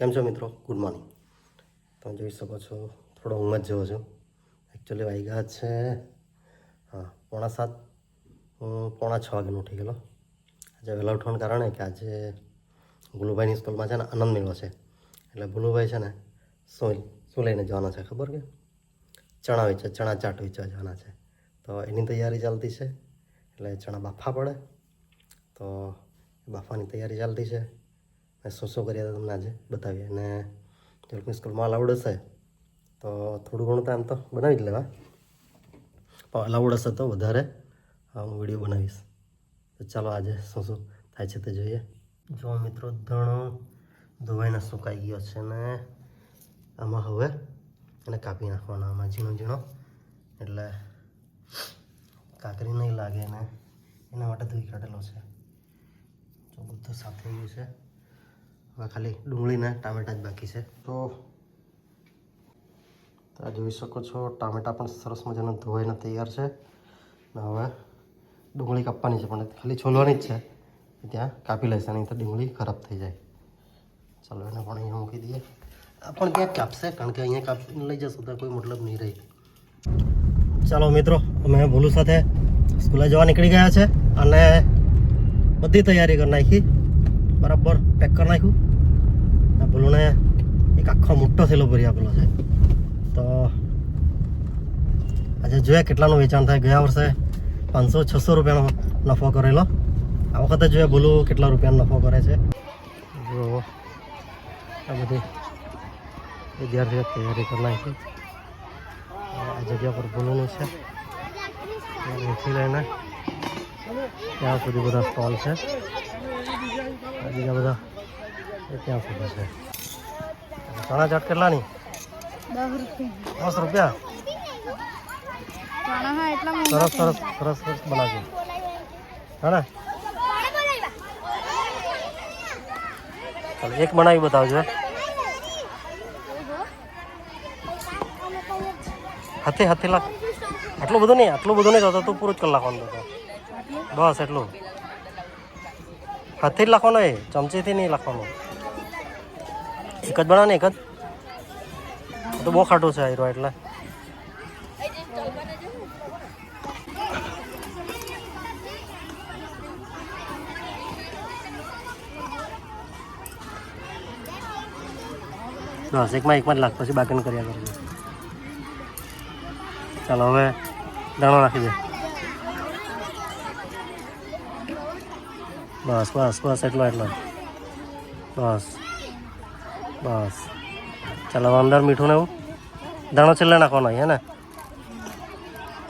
કેમ છો મિત્રો? ગુડ મોર્નિંગ તમે જોઈ શકો છો, થોડો ઊંઘ જ જેવો છું. એકચ્યુઅલી વાગ્યા છે, હા, પોણા સાત, હું પોણા છ વાગ્યાનો ઉઠી ગયેલો. આજે વહેલા ઉઠવાનું કારણે કે આજે ગુલુભાઈની સ્કૂલમાં છે ને આનંદ મેળો છે. એટલે ગુલુભાઈ છે ને શું શું લઈને જવાના છે, ખબર કે? ચણા વેચવા, ચણા ચાટ વેચવા જવાના છે. તો એની તૈયારી ચાલતી છે. એટલે ચણા બાફા પડે. તો બાફાની તૈયારી ચાલતી છે. મેં શું શું કર્યા હતા તમને આજે બતાવીએ અને જે લોકોની સ્કૂલમાં અલાઉડ હશે, તો થોડું ઘણું તો આમ તો બનાવી જ લેવા. પણ અલાઉડ હશે તો વધારે, હું વીડિયો બનાવીશ. તો ચાલો આજે શું શું થાય છે તે જોઈએ. જો મિત્રો, ધણો ધોવાઈને સુકાઈ ગયો છે ને, આમાં હવે એને કાપી નાખવાનો, આમાં ઝીણો ઝીણો. એટલે કાકરી નહીં લાગે ને, એના માટે ધોઈ કાઢેલો છે. જો બધું સાફ થઈ ગયું છે. ખાલી ડુંગળીને ટામેટા જ બાકી છે. તો આ જોઈ શકો છો, ટામેટા પણ સરસ મજાના ધોવાઈને તૈયાર છે. ને હવે ડુંગળી કાપવાની છે, પણ ખાલી છોલવાની જ છે. ત્યાં કાપી લેશે, નહીં તો ડુંગળી ખરાબ થઈ જાય. ચાલો એને પણ અહીંયા મૂકી દઈએ. પણ ક્યાંક કાપશે, કારણ કે અહીંયા કાપીને લઈ જશું, તો કોઈ મતલબ નહીં રહી. ચાલો મિત્રો, અમે ભૂલુ સાથે સ્કૂલે જવા નીકળી ગયા છે, અને બધી તૈયારી કરી નાખી. બરાબર પેક કરી નાખ્યું. આ ભૂલુને એક આખો મોટો થેલો ભરી આપેલો છે. તો આજે જોયા કેટલાનું વેચાણ થાય. ગયા વર્ષે પાંચસો, છસો રૂપિયાનો નફો કરેલો. આ વખતે જોઈએ બોલું કેટલા રૂપિયાનો નફો કરે છે. જો આ બધી વિદ્યાર્થીઓ તૈયારી કરી નાખી. આ જગ્યા પર બોલવાનું છે. અહીંથી લઈને ત્યાં સુધી બધા સ્ટોલ છે. બીજા બધા એ ત્યાં સુધી છે ચણા ચાટ કેટલાની દસ રૂપિયા દસ રૂપિયા ચણા હા એટલા સરસ સરસ સરસ સરસ બનાવજો હા ને ચાલો એક બનાવી બતાવજો હાથે હાથે લાખ આટલું બધું નહીં આટલું બધું નહીં થતું તું પૂરું જ કરી નાખવાનું તો બસ એટલું હાથથી જ લખવાનો એ? ચમચીથી નહીં લખવાનું. એક જ બનાવો ને એક જ? તો બહુ ખાટું છે આયરો એટલે. બસ, એકમાં એકમાં જ લાખ, પછી બાકીનું કર્યા કરજો ચાલો, હવે દાણો નાખી દે. બસ બસ બસ, એટલો એટલો. બસ બસ. ચાલો અંદર મીઠું ને એવું. દાણો છેલ્લે નાખવાનો હે ને?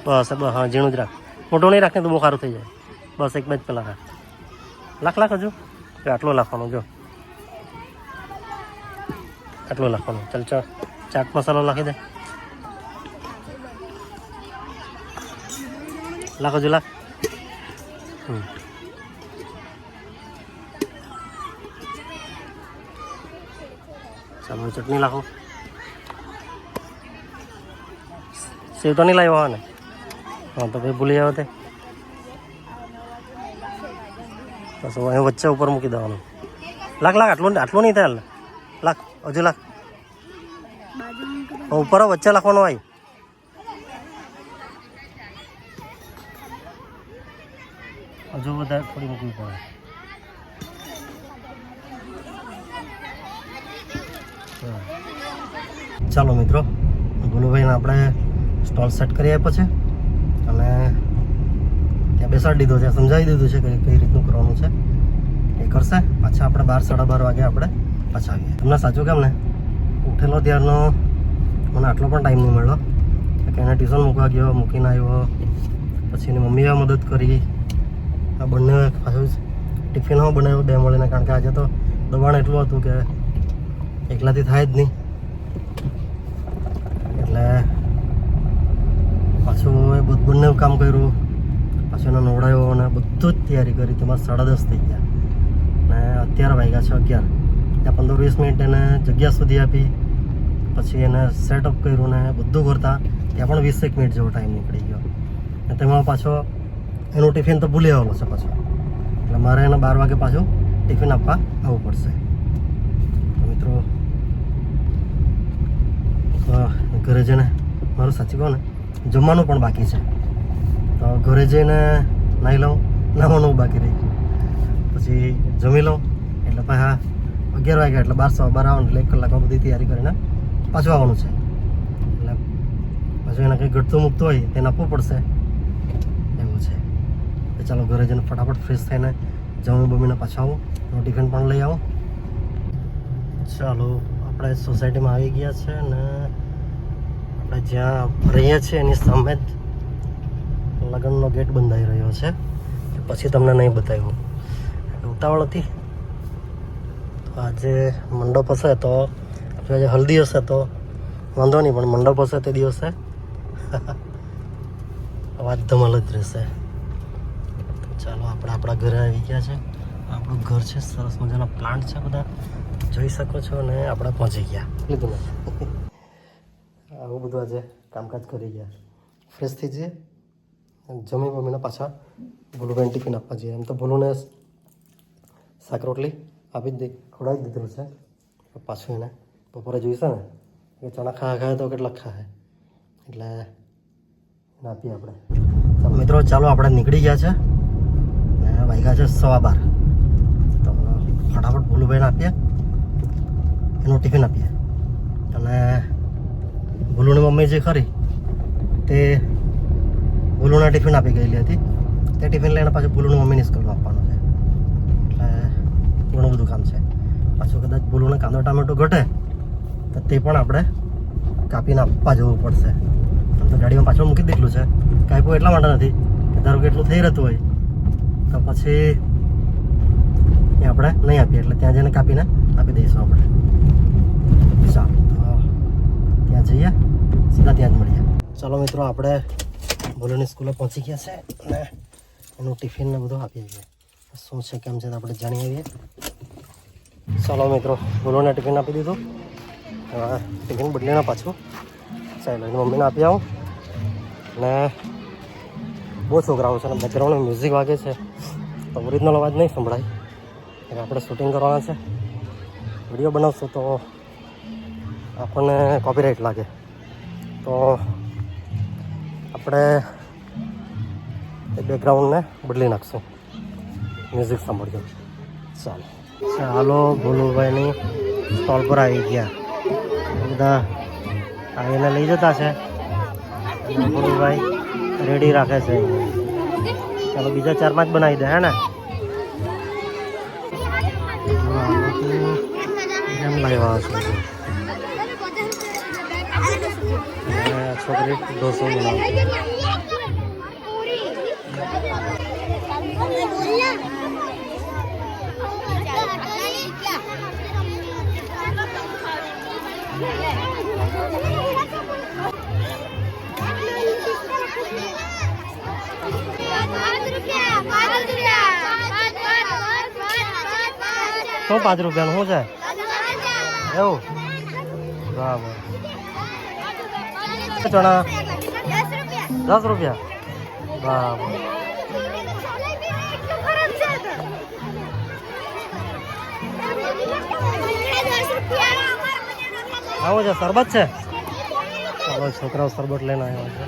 બસ બસ, હા, ઝીણું જ રાખ. મોટું નહીં રાખને તો બહુ સારું થઈ જાય. બસ, એક બે જ પેલા રાખ. લાખ લાખ હજુ? આટલો લાખવાનું, જો. આટલું લાખવાનું. ચાલ ચાલ. ચાટ મસાલો નાખી દે. લાખ હજુ, લાખ? હમ. ચાલો ચટણી લાખો. સેવ તો નહીં લાવ્યો ને હા, તો ભાઈ ભૂલી જાવ તે. બસ અહીં વચ્ચે ઉપર મૂકી દેવાનું લાખ લાખ, આટલું આટલું નહીં થાય લાખ, હજુ લાખ. ઉપર વચ્ચે લખવાનું હોય. હજુ વધારે થોડી મૂકવી પડે હા. ચાલો મિત્રો ગુલુભાઈને આપણે સ્ટોલ સેટ કરી આપ્યો છે. અને ત્યાં બેસાડી દીધો છે. સમજાવી દીધું છે કે કઈ રીતનું કરવાનું છે. એ કરશે. પાછા આપણે બાર, સાડા બાર વાગે આપણે પાછા આવીએ. તમને સાચું કેમ ને? ઉઠેલો ત્યારનો મને આટલો પણ ટાઈમ નહીં મળ્યો. કે એને ટ્યુશન મૂકવા ગયો, મૂકીને આવ્યો. પછી એની મમ્મીએ મદદ કરી. આ બંને પાછું ટિફિન બનાવ્યો બનાવ્યું, બે મળીને. કારણ કે આજે તો દબાણ એટલું હતું કે એકલાથી થાય જ નહીં. એટલે પાછું એ બધું બંને કામ કર્યું. પાછું એને નવડાવ્યો અને બધું જ તૈયારી કરી. તેમાં સાડા દસ થઈ ગયા. ને અત્યારે વાગ્યા છે અગિયાર. ત્યાં પંદર વીસ મિનિટ એને જગ્યા સુધી આપી. પછી એને સેટઅપ કર્યું ને બધું કરતા. ત્યાં પણ વીસેક મિનિટ જેવો ટાઈમ નીકળી ગયો. ને તેમાં પાછો એનું ટિફિન તો ભૂલી આવેલો છે પાછો. એટલે મારે એને બાર વાગે પાછું ટિફિન આપવા આવવું પડશે તો મિત્રો ઘરે જઈને મારું સાચી કહું ને, જમવાનું પણ બાકી છે. તો ઘરે જઈને નાહી લઉં નાહવાનું બાકી રહી. પછી જમી લઉં, એટલે પાછા અગિયાર વાગ્યા, એટલે બાર સવા બાર આવવાનું, એટલે એક કલાકમાં બધી તૈયારી કરીને પાછું આવવાનું છે. એટલે પાછું એને કંઈ ઘટતું મૂકતું હોય, તેને આપવું પડશે. એવું છે. તો ચાલો ઘરે જઈને ફટાફટ ફ્રેશ થઈને જમી બમીને પાછા આવું. ટિફિન પણ લઈ આવું. ચાલો. આપણે સોસાયટીમાં આવી ગયા છે ને આપણે જ્યાં રહીએ છીએ એની સામે જ લગ્નનો ગેટ બંધાઈ રહ્યો છે પછી તમને નહીં બતાવ્યું. ઉતાવળ હતી. તો આજે મંડપ હશે તો આજે હલ્દી હશે તો વાંધો નહીં, પણ મંડપ હશે તે દિવસે અવાજ ધમાલ જ રહેશે. ચાલો, આપણે આપણા ઘરે આવી ગયા છે. આપણું ઘર છે, સરસ મજાના પ્લાન્ટ છે બધા. જોઈ શકો છો અને આપણે પહોંચી ગયા. લીધું આવું બધું આજે કામકાજ કરી ગયા. ફ્રેશ થઈ જઈએ. જમી મમ્મીને પાછા ભૂલુભાઈને ટિફિન આપવા જઈએ. એમ તો ભૂલુને શાક રોટલી આપી જ દઈ ખવડાવી દીધેલું છે. પાછું એને બપોરે જોઈશે ને. કે ચણા ખા ખાય તો કેટલા ખાય. એટલે આપીએ આપણે. મિત્રો, ચાલો, આપણે નીકળી ગયા છે. ને વાગ્યા છે સવા બાર. તો ફટાફટ ભૂલુભાઈને આપીએ. એનું ટિફિન આપીએ. અને ભૂલુની મમ્મી જે ખરી તે ભૂલુના ટિફિન આપી ગયેલી હતી. તે ટિફિન લઈને પાછું ભૂલુની મમ્મીની સ્કૂલમાં આપવાનું છે. એટલે ઘણું બધું કામ છે. પાછું કદાચ ભૂલુને કાંદો ટામેટો ઘટે તો તે પણ આપણે કાપીને આપવા જવું પડશે. તો ગાડીમાં પાછળ મૂકી દીધેલું છે. કાપ્યું એટલા માટે નથી કે ધારો કે એટલું થઈ રહેતું હોય તો પછી એ આપણે નહીં આપીએ. એટલે ત્યાં જઈને કાપીને આપી દઈશું આપણે. ચાલો ત્યાં જઈએ. સીધા ત્યાં જ મળીએ. ચાલો મિત્રો, આપણે બોલોની સ્કૂલે પહોંચી ગયા છે અને એનું ટિફિન ને બધું આપી આવીએ શું છે, કેમ છે, તો આપણે જાણી આવીએ. ચાલો મિત્રો ભોલોને ટિફિન આપી દીધું. ટિફિન બદલીને પાછું. ચાલો એની મમ્મીને આપી આવું. ને બહુ છોકરાઓ છે અને બેકગ્રાઉન્ડ મ્યુઝિક વાગે છે. તો ઓરિજિનલ અવાજ નહીં સંભળાય. એટલે આપણે શૂટિંગ કરવાના છે. વીડિયો બનાવશું તો આપણને કોપીરાઇટ લાગે. તો આપણે એ બેકગ્રાઉન્ડને બદલી નાખશું. મ્યુઝિક સાંભળજો. ચાલો. ચાલો ભોલુભાઈની સ્ટોલ પર આવી ગયા. બધા આવીને લઈ જતા છે. ભોલુભાઈ રેડી રાખે છે. ચાલો, બીજા ચાર પાંચ બનાવી દે, હે ને? એમ લાવ્યા છો છોકરી ઢોસો બનાવે શું પાંચ રૂપિયાનું શું છે એવું બરાબર ચણા? દસ રૂપિયા. બરાબર આવો છે શરબત છે? ચાલો છોકરાઓ શરબત લઈને આવ્યો છે.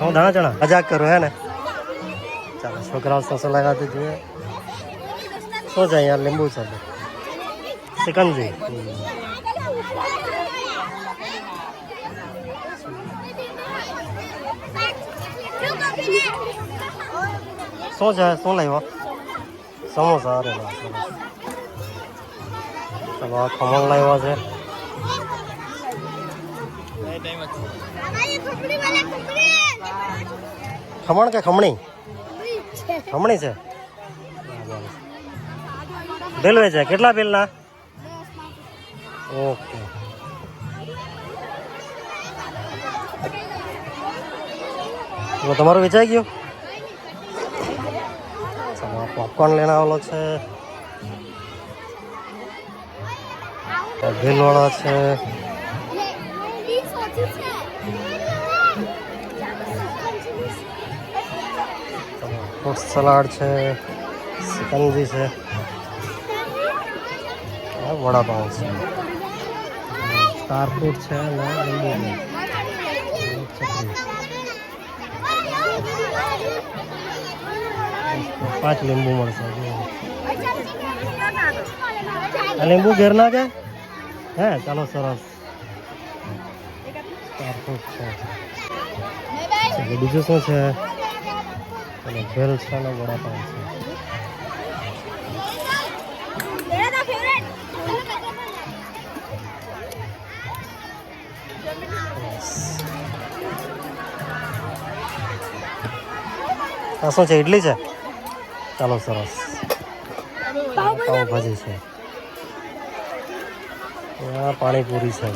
હું દાણા ચણા. મજાક કરું હે ને? ચાલો છોકરાઓ સોસો લાવ્યા જોઈએ. શું છે અહીંયા લીંબુ છે? સિકંજી શું છે શું લાવ્યો સમોસા અરે ખમણ લાવ્યો છે. ખમણ કે ખમણી? ખમણી છે. બિલ છે. કેટલા બિલના ઓકે. તો તમારું વેચાઈ ગયું? પોપકોર્ન લઈને આવેલો છે. ભીલવાળા છે. ફ્રૂટ સલાડ છે સિકંજી છે. વડાપાઉં છે. સ્ટાર ફ્રૂટ છે ને લીંબુ પાંચ લીંબુ મળશે લીંબુ ઘેર ના કે હે, ચાલો સરસ. બીજું શું છે? અને ભેલ છે ને વડાપાઉં છે. આ શું છે ઇડલી છે? ચાલો સરસ. પાવભાજી છે. આ પાણીપુરી છે.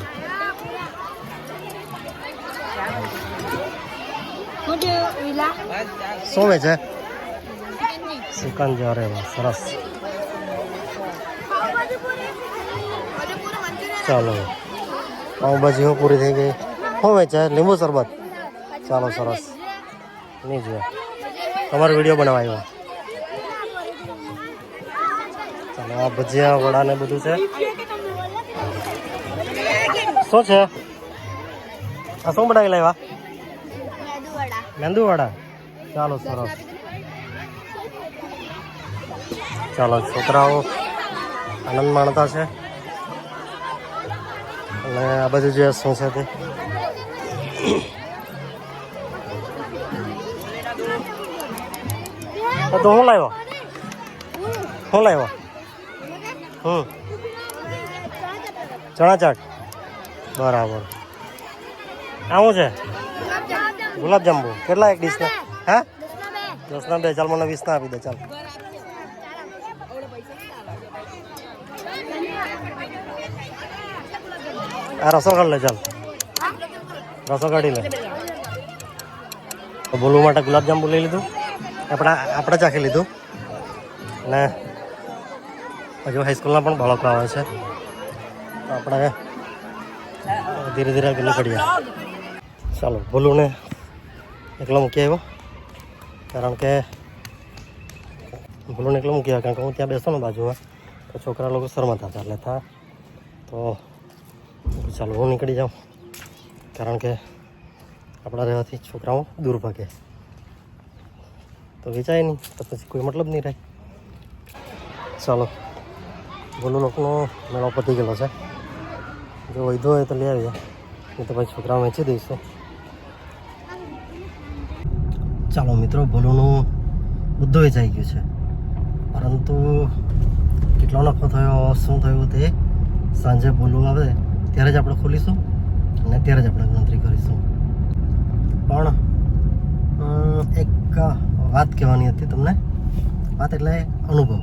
શું વેચે? સિકંદર અરે વાહ સરસ. ચાલો. પાઉભાજી હું પૂરી થઈ ગઈ? શું વેચે? લીંબુ શરબત? ચાલો સરસ. નહીં જોયા. તમારો વીડિયો બનાવવા આવ્યો ચાલો, આ ભજીયા, વડા ને બધું છે. શું છે? આ શું બનાવી લાવ્યા? મેંદુ વડા ચાલો, સરસ. ચાલો, છોકરાઓ આનંદ માણતા છે. અને આ બધું જે શું છે તે? તો હું લાવ્યો? હું લાવ્યો? હમ. ચણા ચાટ બરાબર આવું છે? ગુલાબજાંબુ. કેટલા એક ડીશના હા? દસના બે. ચાલ મને વીસના આપી દે, ચાલ. આ રસો કાઢ લે, ચાલ. રસો કાઢી લે. બોલવું માટે ગુલાબજાંબુ લઈ લીધું? આપણે આપણે ચાખી લીધું. અને હજુ હાઈસ્કૂલના પણ બાળકો આવે છે. તો આપણે ધીરે ધીરે નીકળીએ. ચાલો, ભૂલુને એકલો મૂકી આવ્યો. કારણ કે ભૂલુને એકલો મૂકી આવ્યો, કારણ કે હું ત્યાં બેસો ને બાજુમાં, તો છોકરા લોકો શરમાતા હતા, એટલે હતા તો ચાલો, હું નીકળી જાઉં. કારણ કે આપણા રહેવાથી છોકરાઓ દૂર ભાગે. તો વેચાય નહીં, તો પછી કોઈ મતલબ નહીં રહે. ચાલો, બોલું લોકોનો મેળો પતી ગયેલો છે. જો વૈધો હોય તો લઈ આવીએ, નહીં તો પછી છોકરાઓ વેચી દઈશું. ચાલો મિત્રો ભોલુનું બધું વેચાઈ ગયું છે. પરંતુ કેટલો નફો થયો, શું થયું તે સાંજે ભોલું આવે, ત્યારે જ આપણે ખોલીશું અને ત્યારે જ આપણે ગણતરી કરીશું. પણ એક વાત કહેવાની હતી તમને વાત એટલે અનુભવ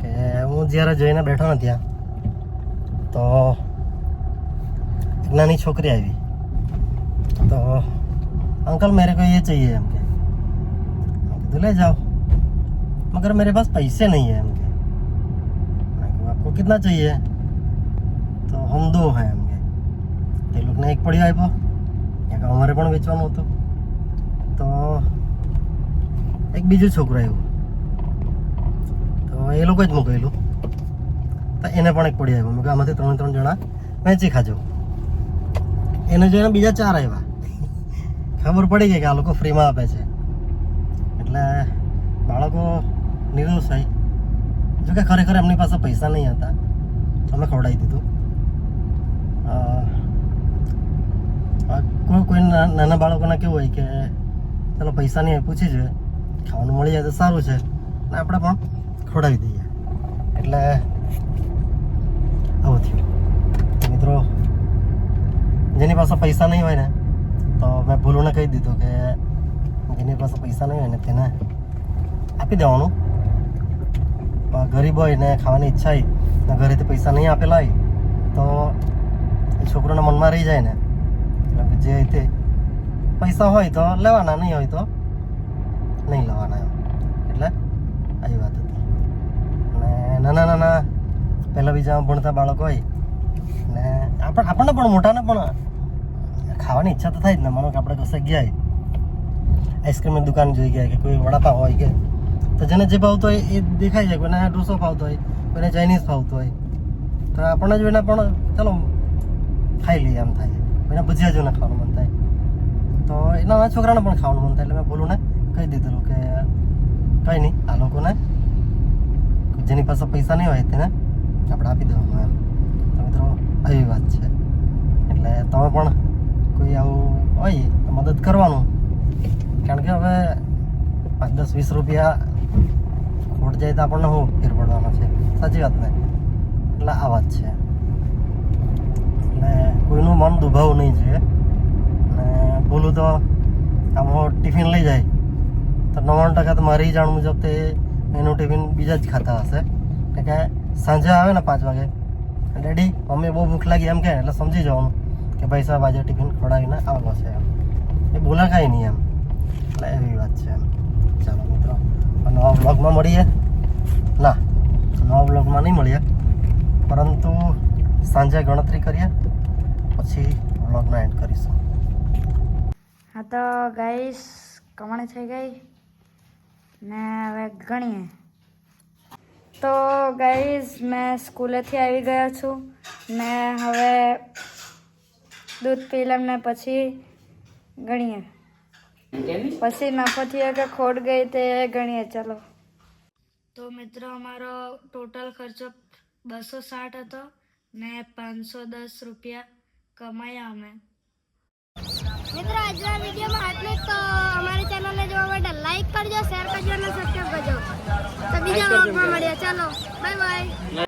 કે હું જ્યારે જઈને બેઠો ને ત્યાં તો એક નાની છોકરી આવી તો अंकल मेरे को ये चाहिए हम के मैं कहा, तो ले जाओ मगर मेरे पास पैसे नहीं है हम के मैं कहा, आपको कितना चाहिए તો હમ દો હે એમ કે તે લોકોને એક પડ્યો આપ્યો કે અમારે પણ વેચવાનું હતું એક બીજું છોકરો આવ્યું. તો એ લોકો જ મોકલેલું. તો એને પણ એક પડી આવ્યો. મેં આમાંથી ત્રણ ત્રણ જણા વેચી ખાજો. એને જોઈને બીજા ચાર આવ્યા. ખબર પડી ગઈ કે આ લોકો ફ્રીમાં આપે છે. એટલે બાળકો નિરુત્સાહી જો કે ખરેખર એમની પાસે પૈસા નહીં હતા. અમે ખવડાવી દીધું. કોઈ કોઈ નાના બાળકોને કેવું હોય કે, ચાલો, પૈસા નહીં પૂછી જોઈએ. ખાવાનું મળી જાય તો સારું છે. અને આપણે પણ ખવડાવી દઈએ. એટલે આવું થયું. મિત્રો, જેની પાસે પૈસા નહીં હોય ને, તો મેં ભૂલોને કહી દીધું કે જેની પાસે પૈસા નહીં હોય ને, તેને આપી દેવાનું. પણ ગરીબ હોય ને, ખાવાની ઈચ્છા હોય, ને ઘરેથી પૈસા નહીં આપેલા હોય, તો એ છોકરોના મનમાં રહી જાય ને. એટલે જે તે પૈસા હોય તો લેવાના, નહીં હોય તો નહીં લેવાના એમ. એટલે આવી વાત હતી. અને નાના નાના પહેલાં બીજામાં ભણતા બાળકો હોય, ને આપણ, આપણને પણ મોટાને પણ ખાવાની ઈચ્છા તો થાય જ ને. માનો કે આપણે કશે ગયા આઈસ્ક્રીમની દુકાન જોઈ ગયા કે કોઈ વડાપાવ હોય કે, તો જેને જે ભાવતો હોય એ દેખાય છે કોઈને ઢોસો ભાવતો હોય, કોઈને ચાઇનીઝ ભાવતો હોય. તો આપણને જોઈને પણ ચાલો ખાઈ લઈએ એમ થાય. એને ભજીયા જોઈને ખાવાનું મન થાય. તો એના છોકરાને પણ ખાવાનું મન થાય, એટલે મેં બોલું ને કહી દીધેલું કે કંઈ નહીં, આ લોકોને જેની પાસે પૈસા નહીં હોય તેને આપણે આપી દેવાનું એમ. તો મિત્રો, આવી વાત છે. એટલે તમે પણ કોઈ આવું હોય તો મદદ કરવાનું. કારણ કે હવે પાંચ દસ વીસ રૂપિયા ખોટ જાય તો આપણને શું ફેર પડવાનો છે? સાચી વાત ને? એટલે આ વાત છે. એટલે કોઈનું મન દુભાવું નહીં જોઈએ. અને બોલું તો આમાં ટિફિન લઈ જાય. તો નવ્વાણું ટકા તો મારી જાણ મુજબ તે એનું ટિફિન બીજા જ ખાતા હશે. કે સાંજે આવે ને પાંચ વાગે. ડેડી મમ્મી બહુ ભૂખ લાગી એમ કે, એટલે સમજી જવાનું કે ભાઈ સાહેબ આજે ટિફિન ખવડાવીને આવવો છે એમ. એ બોલા કાંઈ નહીં એમ. એટલે એવી વાત છે એમ. ચાલો મિત્રો નવા બ્લોગમાં મળીએ. ના, નવા બ્લોગમાં નહીં મળીએ. પરંતુ સાંજે ગણતરી કરીએ, પછી બ્લોગનો એન્ડ કરીશું. હા તો ગાઈસ કમાણી થઈ ગઈ. ને હવે ગણીએ. તો ગાઈઝ મેં સ્કૂલેથી આવી ગયો છું. ને હવે દૂધ પી લઉં ને પછી ગણીએ. પછી નફોથી કે ખોટ ગઈ તે ગણીએ, ચલો. તો મિત્રો, અમારો ટોટલ ખર્ચો બસો સાઠ હતો ને પાંચસો દસ રૂપિયા કમાયા અમે. મિત્રો આજના વિડીયોમાં આટલું જ. તો અમારી ચેનલને જોવા માટે લાઈક કરજો શેર કરજો અને સબસ્ક્રાઈબ કરજો. તો બીજા વ્લોગમાં મળીએ. ચાલો બાય બાય